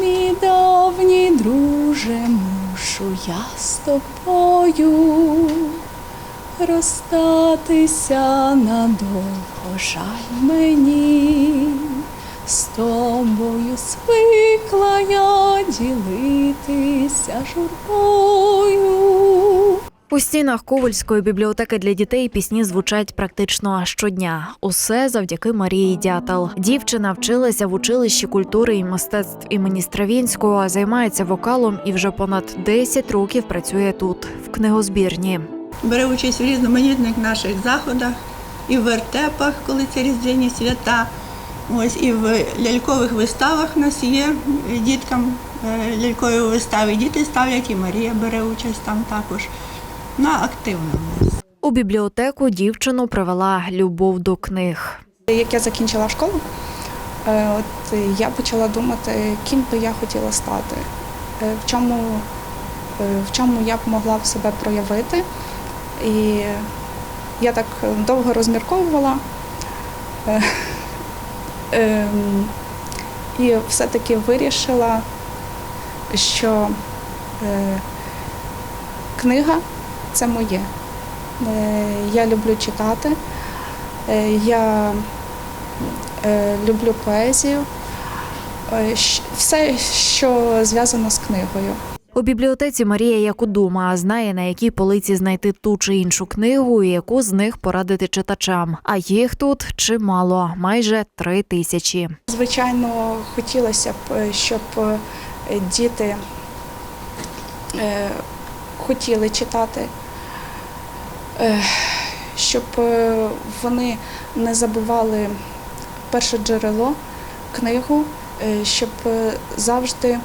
Мій давній друже, мушу я з тобою розстатися надовго жаль мені. З тобою звикла я ділитися журбою. У стінах Ковальської бібліотеки для дітей пісні звучать практично щодня. Усе завдяки Марії Дятел. Дівчина вчилася в училищі культури і мистецтв імені Стравінського, займається вокалом і вже понад 10 років працює тут, в книгозбірні. бере участь в різноманітних наших заходах, і в вертепах, коли це різдвяні свята. Ось і в лялькових виставах у нас є діткам е, лялькові вистави. Діти ставлять, і Марія бере участь там також. Вона активна. У бібліотеку дівчину привела любов до книг. Як я закінчила школу, е, от я почала думати, ким би я хотіла стати, е, в чому, е, в чому я б могла в себе проявити. І я так довго розмірковувала. Ем, І все-таки вирішила, що книга це моє. Е, Я люблю читати. Е, Я е, люблю поезію, все, що зв'язано з книгою. У бібліотеці Марія як удома знає на якій полиці знайти ту чи іншу книгу, і яку з них порадити читачам. А їх тут чимало, майже три тисячі. Звичайно, хотілося б, щоб діти хотіли читати, щоб е, вони не забували перше джерело, книгу, е, щоб е, завжди,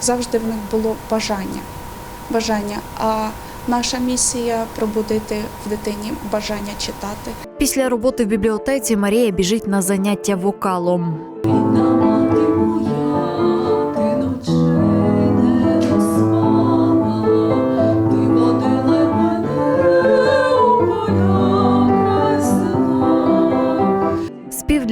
завжди в них було бажання. бажання. А наша місія пробудити в дитині бажання читати. Після роботи в бібліотеці Марія біжить на заняття вокалом.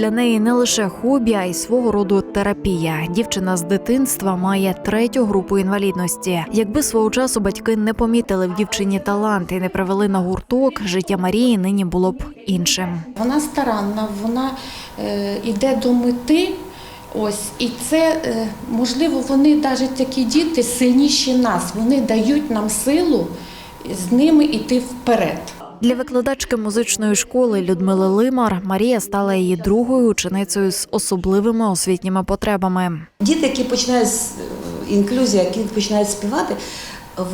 Для неї не лише хобі, а й свого роду терапія. Дівчина з дитинства має третю групу інвалідності. Якби свого часу батьки не помітили в дівчині талант і не привели на гурток, життя Марії нині було б іншим. Вона старанна, вона е, йде до мети. Ось, і це е, можливо, вони навіть такі діти сильніші нас. Вони дають нам силу з ними йти вперед. Для викладачки музичної школи Людмили Лимар Марія стала її другою ученицею з особливими освітніми потребами. Діти, які починають з- е, інклюзія, які починають співати,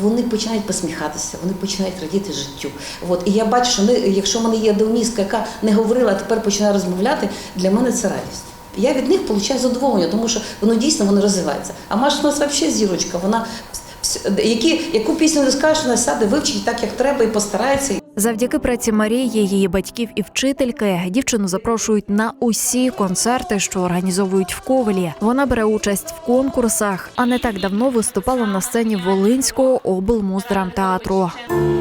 вони починають посміхатися, вони починають радіти життю. От і я бачу, що вони, якщо в мене є давністка, яка не говорила, а тепер починає розмовляти, для мене це радість. Я від них отримую задоволення, тому що воно дійсно воно розвивається. А Маша у нас взагалі зірочка. Вона які, яку пісню не скажеш, вона сяде, вивчить так, як треба, і постарається. Завдяки праці Марії, її батьків і вчительки дівчину запрошують на усі концерти, що організовують в Ковелі. Вона бере участь в конкурсах, а не так давно виступала на сцені Волинського облмуздрамтеатру. Я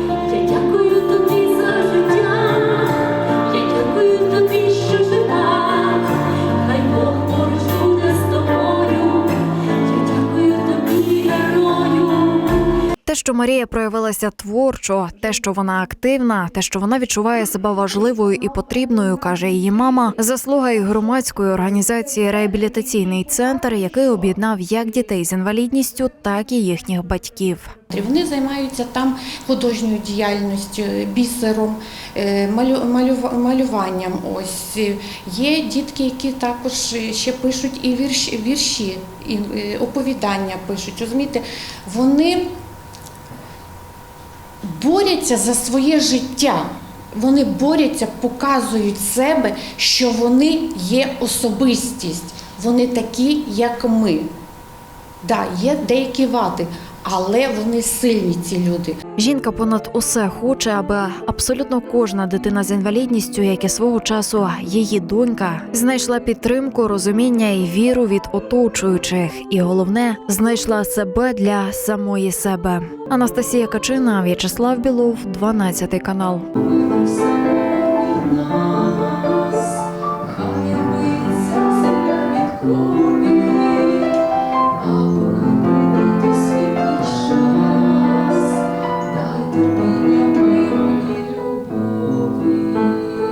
що Марія проявилася творчо, те, що вона активна, те, що вона відчуває себе важливою і потрібною, каже її мама, заслуга і громадської організації Реабілітаційний центр, який об'єднав як дітей з інвалідністю, так і їхніх батьків. Вони займаються там художньою діяльністю, бісером, е, малюванням. Ось є дітки, які також ще пишуть і вірші, вірші і е, оповідання пишуть. Розумієте, вони борються за своє життя. Вони борються, показують себе, що вони є особистість. Вони такі, як ми. Да, є деякі вади, але вони сильні, ці люди. Жінка понад усе хоче, аби абсолютно кожна дитина з інвалідністю, як і свого часу її донька, знайшла підтримку, розуміння і віру від оточуючих, і головне знайшла себе для самої себе. Анастасія Качина, В'ячеслав Білов, 12 канал.